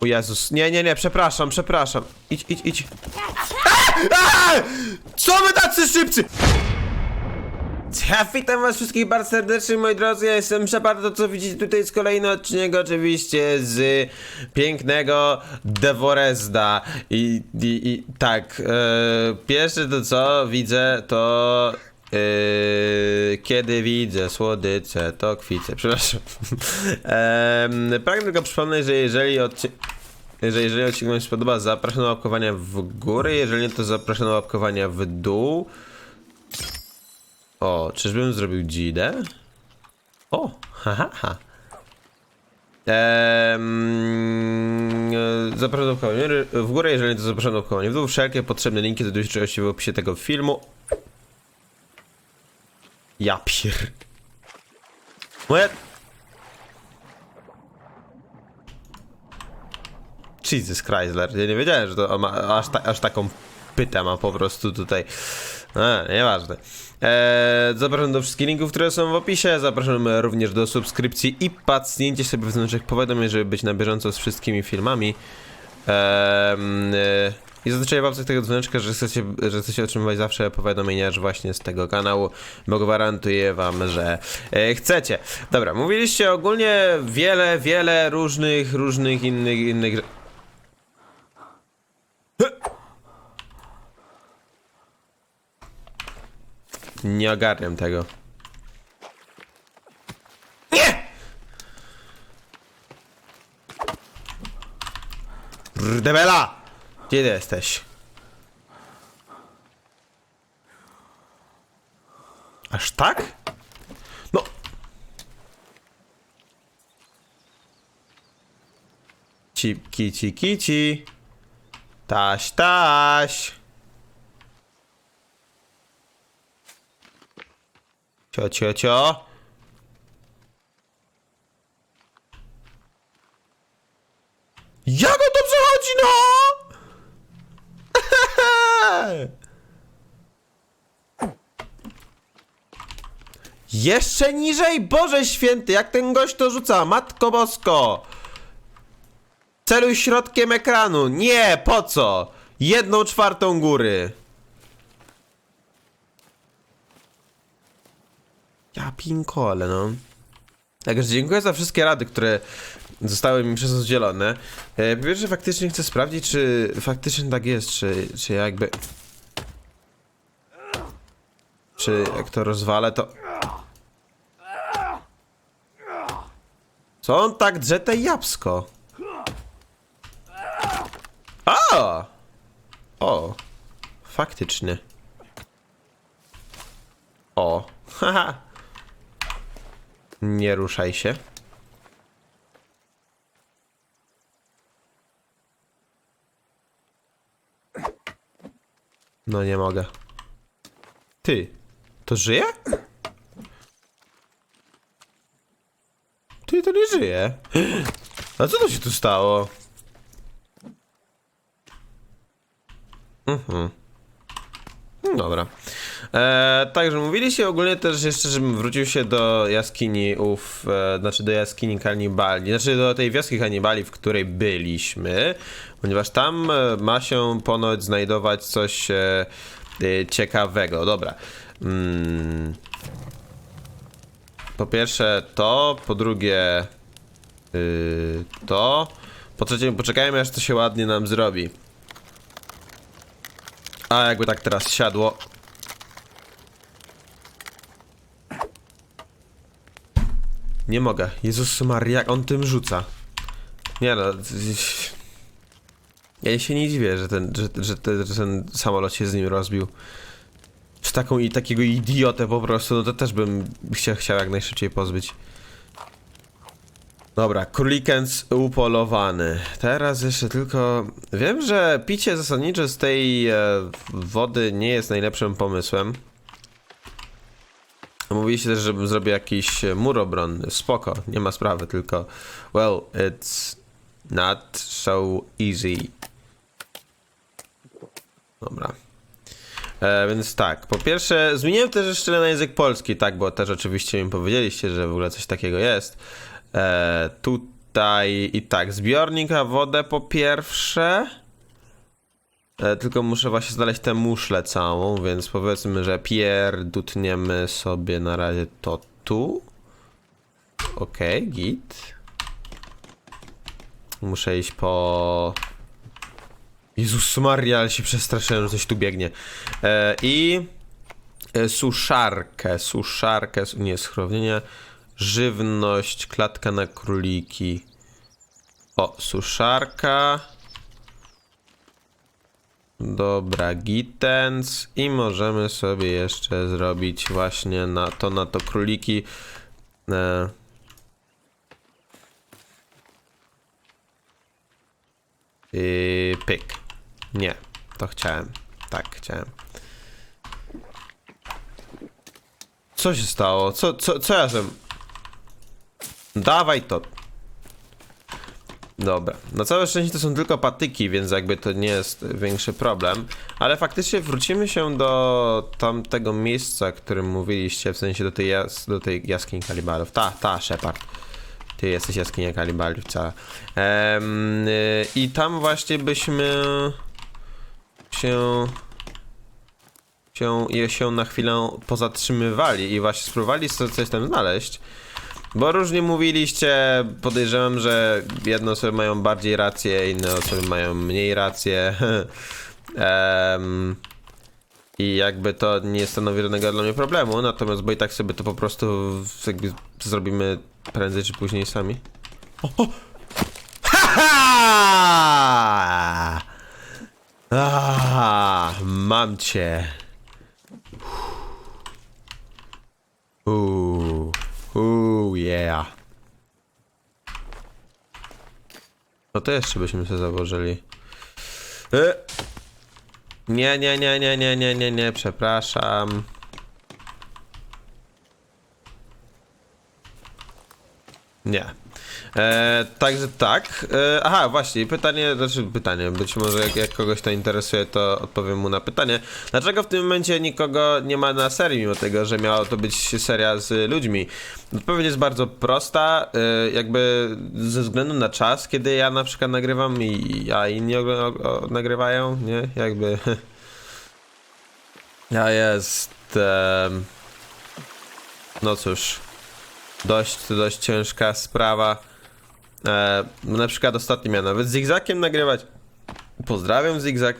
O Jezus, nie, nie, nie, przepraszam, przepraszam. Idź, idź, idź. A! A! Co my tacy szybcy? Ja witam was wszystkich bardzo serdecznie, moi drodzy, ja jestem Shepard, to co widzicie tutaj jest kolejny odcinek oczywiście z pięknego Devorezda i, i, i tak, e, pierwsze to co widzę to e, kiedy widzę słodycze, to kwice, przepraszam. e, pragnę tylko przypomnieć, że jeżeli odcinek że jeżeli odcinek się spodoba, zapraszam do łapkowania w górę, jeżeli nie, to zapraszam do łapkowania w dół. O, czyżbym zrobił dzidę? O, haha. Ha. E, zapraszam do łapkowania w górę, jeżeli nie, to zapraszam do łapkowania w dół. Wszelkie potrzebne linki znajdują się oczywiście w opisie tego filmu. Ja pier... Moja... Jesus Chrysler, ja nie wiedziałem, że to ma aż, ta, aż taką pytę ma po prostu tutaj. A, nieważne. Eee, zapraszam do wszystkich linków, które są w opisie. Zapraszam również do subskrypcji i pacnięcie sobie wewnętrznych powiadomień, żeby być na bieżąco z wszystkimi filmami. Eee, I w opcjach tego dzwoneczka, że chcecie, że chcecie otrzymywać zawsze powiadomienia że właśnie z tego kanału, bo gwarantuję wam, że e, chcecie. Dobra, mówiliście ogólnie wiele, wiele różnych, różnych innych, innych... Nie ogarniam tego. Nie! Debela! Gdzie jesteś? Aż tak? No. Ci, kici, kici. Taś, taś. Cio, cio, cio. Jak on to przechodzi, no? Jeszcze niżej, Boże święty, jak ten gość to rzuca, Matko Bosko. Celuj środkiem ekranu. Nie, po co? Jedną czwartą góry. Ja pinkole, no. Także dziękuję za wszystkie rady, które zostały mi przez udzielone. E, po pierwsze, faktycznie chcę sprawdzić, czy faktycznie tak jest, czy, czy jakby... Czy jak to rozwalę, to... Co on tak drze te jabłko? A! O! Faktycznie. O! Haha! Nie ruszaj się. No nie mogę. Ty, to żyje? Ty, to nie żyje. A co to się tu stało? Mhm. No Dobra. E, także mówiliście ogólnie też jeszcze, żebym wrócił się do jaskini ów, e, znaczy do jaskini kanibali, znaczy do tej wioski kanibali, w której byliśmy, ponieważ tam e, ma się ponoć znajdować coś e, e, ciekawego. Dobra. Mm. Po pierwsze to, po drugie y, to, po trzecie poczekajmy aż to się ładnie nam zrobi. A jakby tak teraz siadło. Nie mogę. Jezus Maria, jak on tym rzuca. Nie no. Ja się nie dziwię, że ten, że, że, te- że ten samolot się z nim rozbił. Z taką i takiego idiotę po prostu, no to też bym chciał, chciał jak najszybciej pozbyć. Dobra, królikens upolowany. Teraz jeszcze tylko. Wiem, że picie zasadniczo z tej e, wody nie jest najlepszym pomysłem. Mówiliście też, żebym zrobił jakiś mur obronny. Spoko, nie ma sprawy, tylko. Well, it's not so easy. Dobra. E, więc tak, po pierwsze, zmieniłem też jeszcze na język polski, tak, bo też oczywiście mi powiedzieliście, że w ogóle coś takiego jest. E, tu tutaj i tak, zbiornik na wodę po pierwsze. E, tylko muszę właśnie znaleźć tę muszlę całą, więc powiedzmy, że pierdutniemy sobie na razie to tu. Okej, git. Muszę iść po... Jezus Maria, ale się przestraszyłem, że coś tu biegnie. E, I e, suszarkę, suszarkę, su- nie, schronienie, żywność, klatka na króliki. O, suszarka. Dobra, gitens i możemy sobie jeszcze zrobić właśnie na to, na to króliki. E, Yy, pyk. Nie, to chciałem. Tak, chciałem. Co się stało? Co, co, co ja żem... Dawaj to. Dobra. Na całe szczęście to są tylko patyki, więc jakby to nie jest większy problem. Ale faktycznie wrócimy się do tamtego miejsca, o którym mówiliście, w sensie do tej, jas do tej jaskini kalibarów. Ta, ta, Shepard. Ty jesteś jaskinia kalibarów cała. Em, y, I tam właśnie byśmy się się, się na chwilę pozatrzymywali i właśnie spróbowali coś tam znaleźć. Bo różnie mówiliście, podejrzewam, że jedne osoby mają bardziej rację, inne osoby mają mniej rację. Em, I jakby to nie stanowi żadnego dla mnie problemu, natomiast bo i tak sobie to po prostu jakby zrobimy prędzej czy później sami. O! Ha! Ah, mam cię. Uuu, uuu, yeah. To jeszcze byśmy sobie założyli. E. Nie, nie, nie, nie, nie, nie, nie, nie, przepraszam. Nie. E, także tak. E, aha, właśnie, pytanie, znaczy pytanie, być może jak, jak kogoś to interesuje, to odpowiem mu na pytanie. Dlaczego w tym momencie nikogo nie ma na serii, mimo tego, że miała to być seria z ludźmi? Odpowiedź jest bardzo prosta, e, jakby ze względu na czas, kiedy ja na przykład nagrywam i a inni o, o, nagrywają, nie? Jakby... Ja jest... em, no cóż dość, dość ciężka sprawa. E, na przykład ostatnio miałem nawet z Zigzakiem nagrywać. Pozdrawiam Zigzag.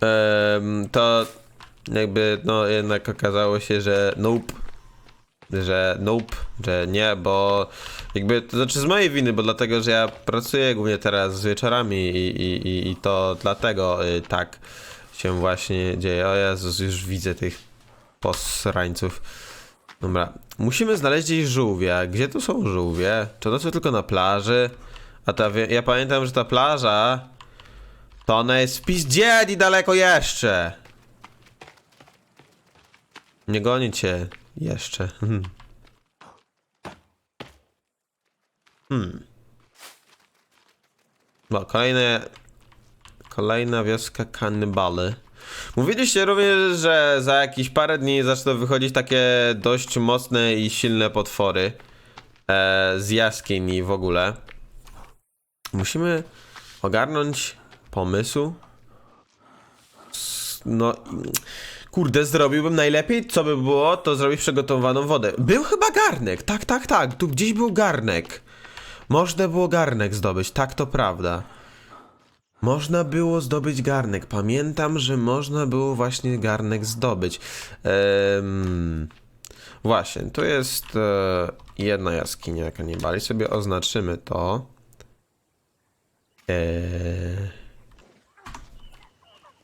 Em, to jakby no jednak okazało się, że nope. Że nope, że nie, bo jakby to znaczy z mojej winy, bo dlatego, że ja pracuję głównie teraz z wieczorami i, i, i, i to dlatego y, tak się właśnie dzieje. O Jezus, już widzę tych posrańców. Dobra, musimy znaleźć gdzieś żółwie. Gdzie tu są żółwie? Czy one są tylko na plaży? A ta, ja pamiętam, że ta plaża to ona jest w pizdzieli daleko jeszcze. Nie goni cię jeszcze. Hmm. No, kolejne... Kolejna wioska kanibale. Mówiliście również, że za jakieś parę dni zaczną wychodzić takie dość mocne i silne potwory e, z jaskini w ogóle. Musimy ogarnąć pomysł. No, kurde, zrobiłbym najlepiej, co by było, to zrobić przygotowaną wodę. Był chyba garnek, tak, tak, tak, tu gdzieś był garnek. Można było garnek zdobyć, tak to prawda. Można było zdobyć garnek. Pamiętam, że można było właśnie garnek zdobyć. Em, właśnie, tu jest e, jedna jaskinia kanibali. Sobie oznaczymy to. E...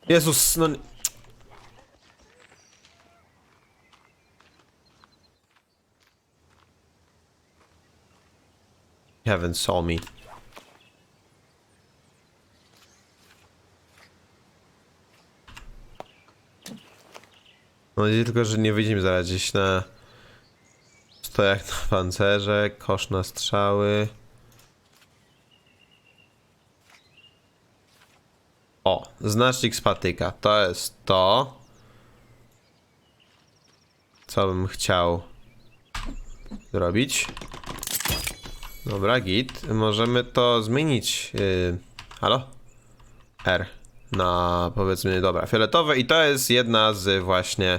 Jezus, no... You haven't saw me. Mam nadzieję tylko, że nie wyjdzie mi zaraz gdzieś na stojach na pancerze, kosz na strzały. O, znacznik z patyka. To jest to. Co bym chciał zrobić. Dobra, git. Możemy to zmienić. Yy, halo? R. Na powiedzmy, dobra, fioletowe i to jest jedna z właśnie.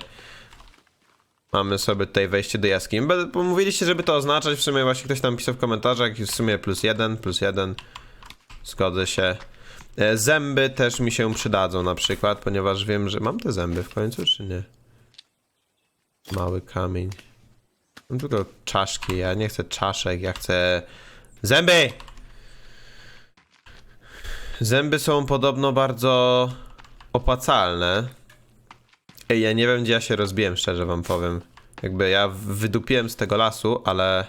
Mamy sobie tutaj wejście do jaskini. Mówiliście, żeby to oznaczać. W sumie właśnie ktoś tam pisał w komentarzach. W sumie plus jeden, plus jeden. Zgodzę się. E, Zęby też mi się przydadzą na przykład, ponieważ wiem, że mam te zęby w końcu, czy nie? Mały kamień. Mam tylko czaszki, ja nie chcę czaszek, ja chcę zęby! Zęby są podobno bardzo opłacalne. Ej, ja nie wiem, gdzie ja się rozbiłem, szczerze wam powiem. Jakby ja wydupiłem z tego lasu, ale...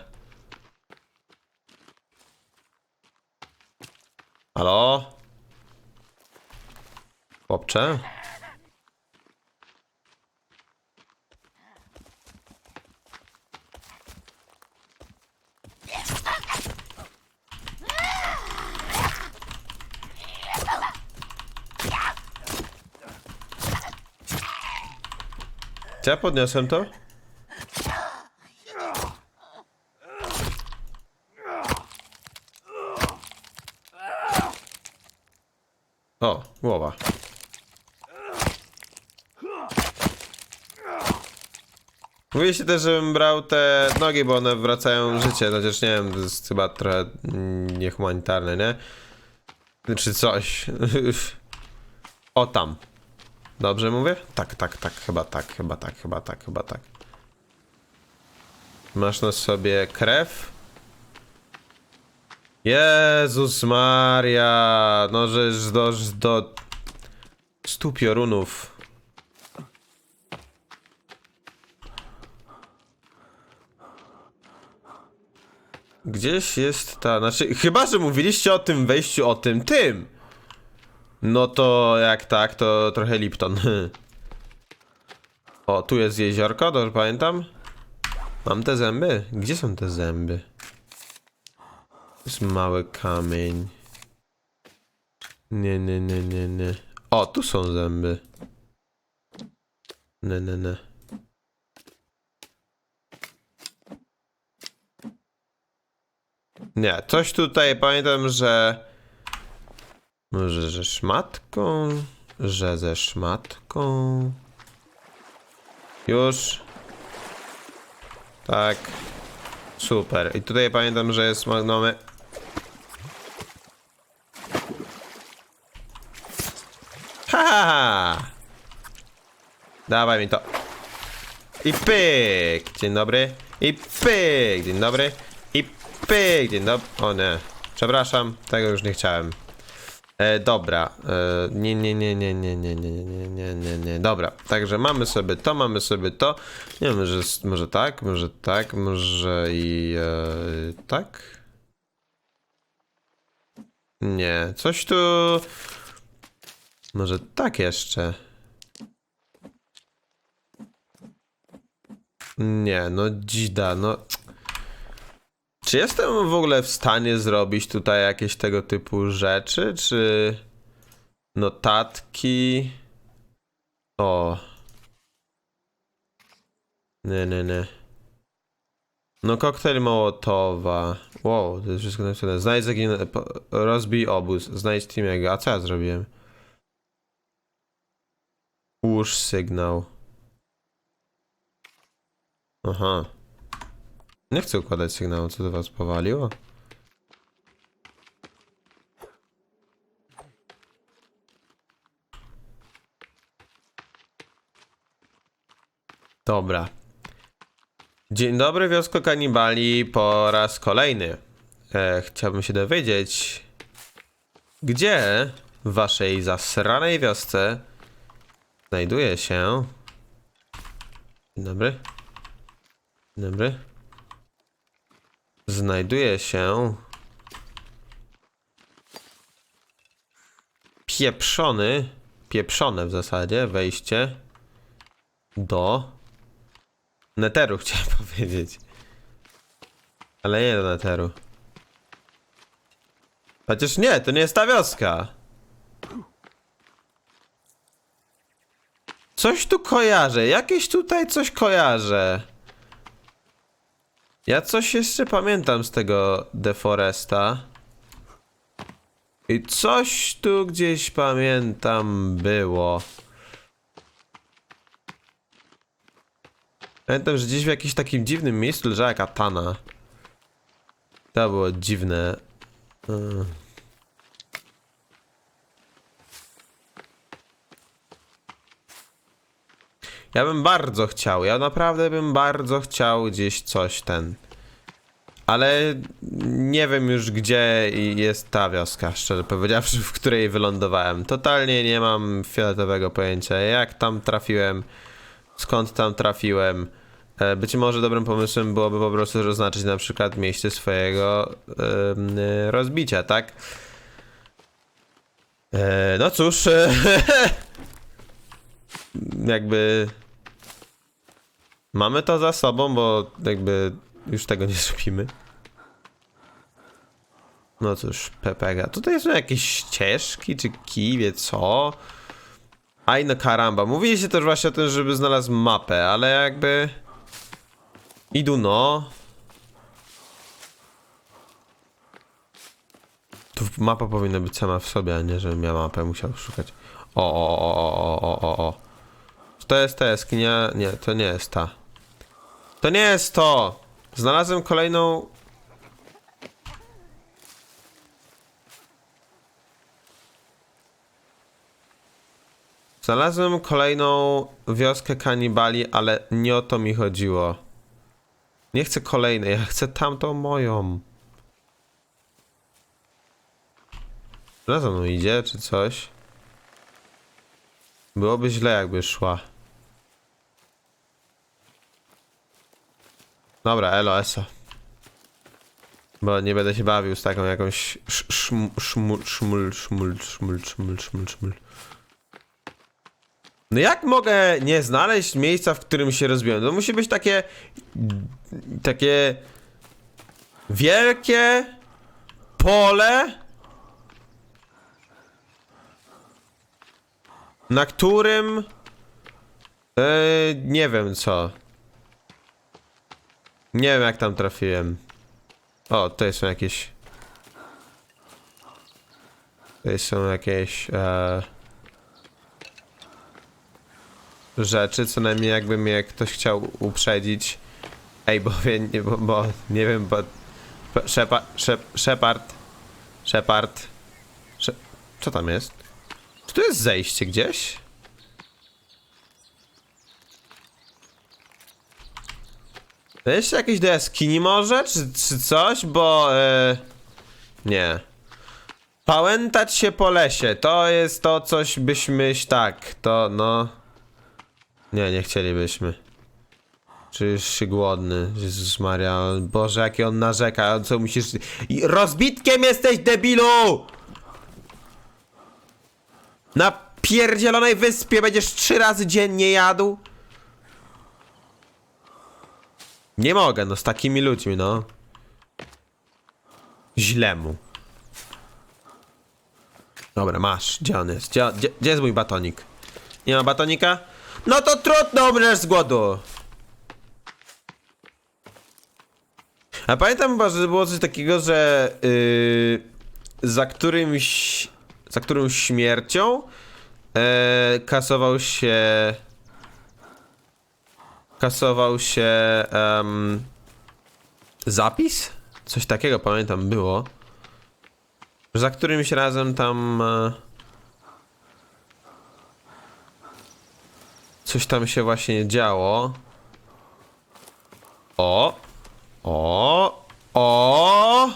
Halo? Chłopcze? Ja podniosłem to? O, głowa. Mówiliście też, żebym brał te nogi, bo one wracają życie, chociaż nie wiem, to jest chyba trochę mm, niehumanitarne, nie? Czy coś. o tam. Dobrze mówię? Tak, tak, tak, chyba tak, chyba tak, chyba tak, chyba tak. Masz na sobie krew? Jezus Maria, no żeż do, do stu piorunów. Gdzieś jest ta, znaczy, chyba, że mówiliście o tym wejściu, o tym, tym. No to jak tak, to trochę Lipton. O, tu jest jeziorko, dobrze pamiętam? Mam te zęby? Gdzie są te zęby? To jest mały kamień. Nie, nie, nie, nie, nie. O, tu są zęby. Nie, nie, nie. Nie, coś tutaj pamiętam, że... Że szmatką? Że ze szmatką? Już. Tak. Super. I tutaj pamiętam, że jest mamy. Ha! Dawaj mi to. I pyk! Dzień dobry. I pyk! Dzień dobry. I pyk! Dzień dobry. O nie. Przepraszam, tego już nie chciałem. E, dobra, e, nie, nie, nie, nie, nie, nie, nie, nie, nie, nie, nie, dobra, także mamy sobie to, mamy sobie to, nie wiem, może, może tak, może tak, może i e, tak? Nie, coś tu, może tak jeszcze. Nie, no dzida, no... Czy jestem w ogóle w stanie zrobić tutaj jakieś tego typu rzeczy, czy notatki? O. Nie, nie, nie. No koktajl Mołotowa. Wow, to jest wszystko napisane. Znajdź zaginę... Rozbij obóz. Znajdź Timiego. A co ja zrobiłem? Łóż sygnał. Aha. Nie chcę układać sygnału, co do was powaliło? Dobra. Dzień dobry, wiosko kanibali, po raz kolejny. E, chciałbym się dowiedzieć, gdzie w waszej zasranej wiosce znajduje się... Dzień dobry. Dzień dobry znajduje się pieprzony, pieprzone w zasadzie wejście do neteru, chciałem powiedzieć. Ale nie do neteru. Chociaż nie, to nie jest ta wioska. Coś tu kojarzę, jakieś tutaj coś kojarzę. Ja coś jeszcze pamiętam z tego Deforesta. I coś tu gdzieś pamiętam było. Pamiętam, że gdzieś w jakimś takim dziwnym miejscu leżała katana. To było dziwne. Mm. Ja bym bardzo chciał, ja naprawdę bym bardzo chciał gdzieś coś ten. Ale nie wiem już gdzie jest ta wioska, szczerze powiedziawszy, w której wylądowałem. Totalnie nie mam fioletowego pojęcia, jak tam trafiłem, skąd tam trafiłem. E, Być może dobrym pomysłem byłoby po prostu zaznaczyć na przykład miejsce swojego e, rozbicia, tak? E, No cóż, e, jakby mamy to za sobą, bo jakby już tego nie zrobimy. No cóż, Pepega. Tutaj są jakieś ścieżki czy kiwie, co? Aj no karamba. Mówiliście też właśnie o tym, żeby znalazł mapę, ale jakby... Idu no. Tu mapa powinna być sama w sobie, a nie, żebym ja mapę musiał szukać. O, o, o, o, o, o, o. To jest ta jaskinia? Nie, to nie jest ta. To nie jest to! Znalazłem kolejną... Znalazłem kolejną wioskę kanibali, ale nie o to mi chodziło. Nie chcę kolejnej, ja chcę tamtą moją. Ona mną idzie, czy coś? Byłoby źle, jakby szła. Dobra, elo, eso. Bo nie będę się bawił z taką jakąś sz- szm- szmul, szmul, szmul, szmul, szmul, szmul, szmul. No jak mogę nie znaleźć miejsca, w którym się rozbiłem? To musi być takie... Takie... Wielkie... Pole... Na którym... Yy, nie wiem co. Nie wiem jak tam trafiłem. O, tutaj są jakieś... Tutaj są jakieś... E... Rzeczy, co najmniej jakby mnie ktoś chciał uprzedzić. Ej, bo, wie- bo, bo nie wiem, bo... Szepa, szep, Shepard... Shepard... Co tam jest? Czy tu jest zejście gdzieś? Jeszcze jakieś do jaskini może? Czy, czy coś? Bo... E, nie. Pałętać się po lesie. To jest to coś byśmy... Tak, to no... Nie, nie chcielibyśmy. Czyż się głodny, Jezus Maria, Boże, jakie on narzeka, co musisz... Rozbitkiem jesteś, debilu! Na pierdzielonej wyspie będziesz trzy razy dziennie jadł? Nie mogę, no z takimi ludźmi, no. Źle mu. Dobra, masz. Gdzie on jest? Gdzie, gdzie, gdzie jest mój batonik? Nie ma batonika? No to trudno umrzesz z głodu. A pamiętam chyba, że było coś takiego, że yy, za którymś, za którąś śmiercią e, kasował się kasował się em, zapis? Coś takiego pamiętam było. Za którymś razem tam e, coś tam się właśnie działo. O! O! O!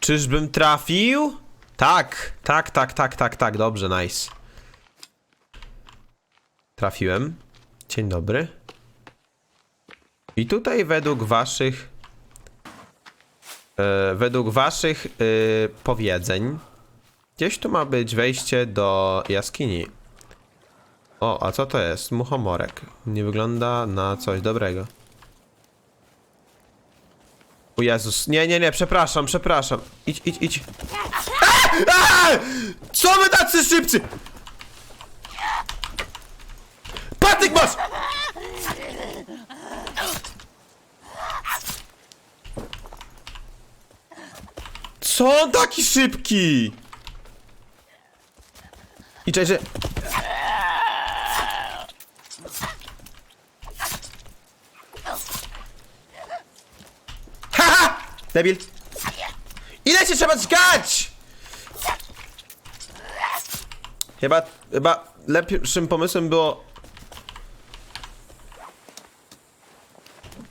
Czyżbym trafił? Tak, tak, tak, tak, tak, tak, dobrze, nice. Trafiłem. Dzień dobry. I tutaj według waszych e, według waszych e, powiedzeń gdzieś tu ma być wejście do jaskini. O, a co to jest? Muchomorek. Nie wygląda na coś dobrego. O Jezus, nie, nie, nie, przepraszam, przepraszam. Idź, idź, idź. A! A! Co my tacy szybcy? Patyk masz! Co on taki szybki? I cześć, że... Debil! Ile cię trzeba czekać? Chyba, chyba lepszym pomysłem było...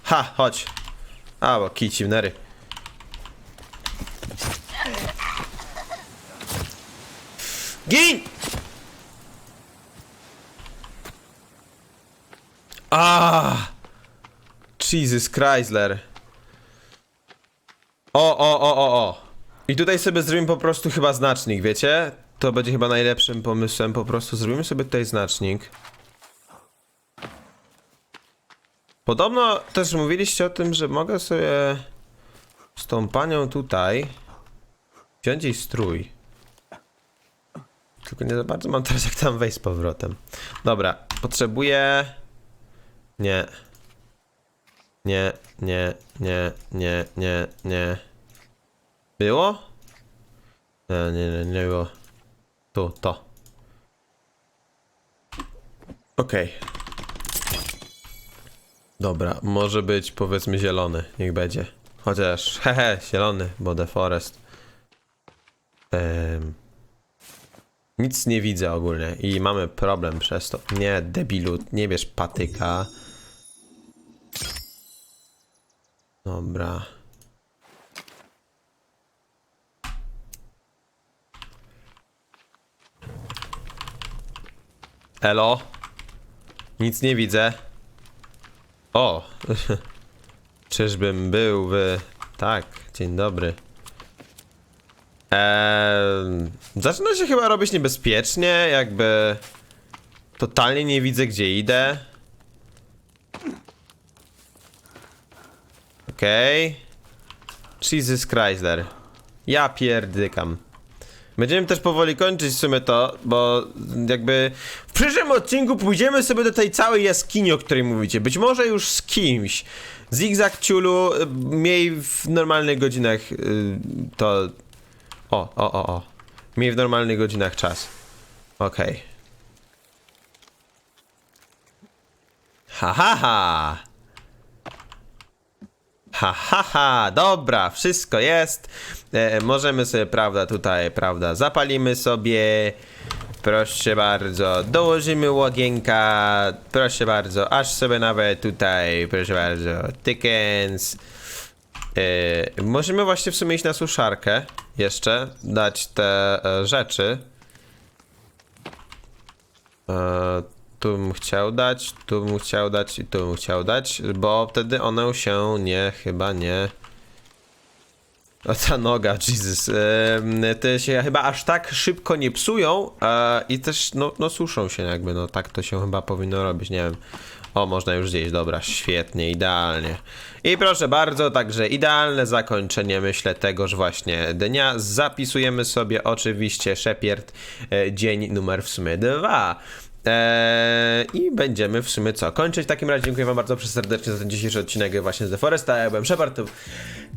Ha, chodź. A, bo kici w nery. Gin! Ah! Jesus Chrysler. O, o, o, o, o. I tutaj sobie zrobimy po prostu chyba znacznik, wiecie? To będzie chyba najlepszym pomysłem, po prostu zrobimy sobie tutaj znacznik. Podobno też mówiliście o tym, że mogę sobie z tą panią tutaj wziąć jej strój. Tylko nie za bardzo mam teraz jak tam wejść z powrotem. Dobra, potrzebuję... Nie. Nie, nie, nie, nie, nie, nie. Było? Nie, nie, nie, nie było. Tu, to. Okej. Dobra, może być powiedzmy zielony, niech będzie. Chociaż, hehe, zielony, bo The Forest. Nic nie widzę ogólnie i mamy problem przez to. Nie, debilu, nie bierz patyka. Dobra. Elo? Nic nie widzę. O! Czyżbym był w... Tak, dzień dobry. Eee, zaczyna się chyba robić niebezpiecznie, jakby... Totalnie nie widzę, gdzie idę. Okej. Jesus Chrysler. Ja pierdykam. Będziemy też powoli kończyć w sumie to, bo jakby w przyszłym odcinku pójdziemy sobie do tej całej jaskini, o której mówicie. Być może już z kimś. Zigzag Ciulu, y, miej w normalnych godzinach y, to... O, o, o, o. Miej w normalnych godzinach czas. Okej. Ha, ha, ha. Ha, ha, ha, dobra, wszystko jest. E, możemy sobie, prawda, tutaj, prawda, zapalimy sobie. Proszę bardzo, dołożymy łogienka. Proszę bardzo, aż sobie nawet tutaj, proszę bardzo, tykens. E, możemy właśnie w sumie iść na suszarkę. Jeszcze dać te e, rzeczy. E, tu bym chciał dać, tu bym chciał dać i tu bym chciał dać, bo wtedy one się nie, chyba nie... Ta noga, Jesus. Em, te się chyba aż tak szybko nie psują e, i też no, no suszą się jakby, no tak to się chyba powinno robić, nie wiem. O, można już zjeść, dobra, świetnie, idealnie. I proszę bardzo, także idealne zakończenie, myślę, tegoż właśnie dnia. Zapisujemy sobie oczywiście Shepierd, e, dzień numer w sumie dwa. Eee, I będziemy w sumie co? Kończyć. W takim razie dziękuję wam bardzo serdecznie za ten dzisiejszy odcinek właśnie z The Foresta. Ja byłem Shepard. To,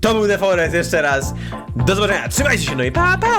to był The Forest jeszcze raz. Do zobaczenia. Trzymajcie się, no i pa pa!